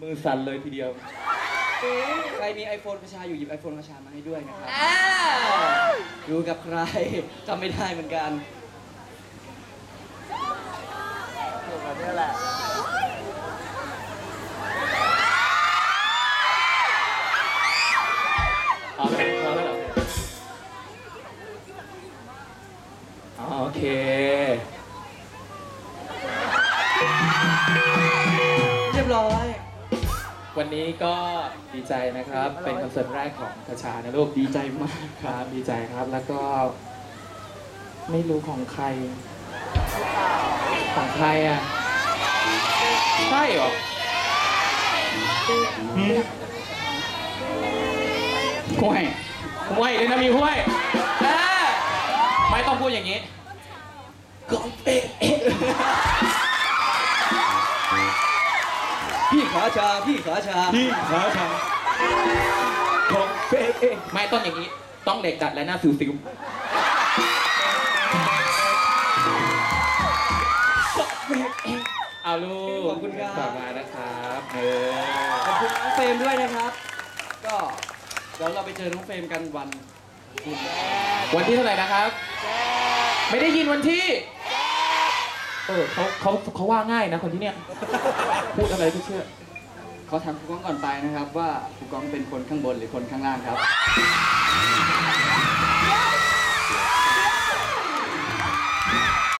มือสั่นเลยทีเดียว ใครมี iPhone ประชาอยู่หยิบ iPhone ประชามาให้ด้วยนะครับอยู่กับใคร จำไม่ได้เหมือนกันถูกแบบนี้แหละพอแล้วพอแล้วเหรออ๋อโอเคเรี ยบร้อย วันนี้ก็ดีใจนะครับ เป็นคอนเสิร์ตแรกของกระชานะลูกดีใจมากครับ ดีใจครับ แล้วก็ ไม่รู้ของใคร ของใครอะ ใช่เหรอหืมห้วยห้วยเลยนะมีห้วยเออไม่ต้องพูดอย่างนี้กองเป๊ะ พี่ขาชา พี่ขาชา พี่ขาชาของเป๊ะไม่ต้องอย่างนี้ ต้องเหล็กดัดและหน้าสิวสิวเอาลูกขอบคุณครับ ฝากมานะครับเออขอบคุณน้องเฟรมด้วยนะครับ ก็เดี๋ยวเราไปเจอน้องเฟรมกันวันพุธวันที่เท่าไหร่นะครับ ไม่ได้ยินวันที่ เออเขาเขาเขาว่าง่ายนะคนที่เนี่ยพูดอะไรก็เชื่อขอถามผู้ก้องก่อนไปนะครับ ว่าผู้ก้องเป็นคนข้างบนหรือคนข้างล่างครับ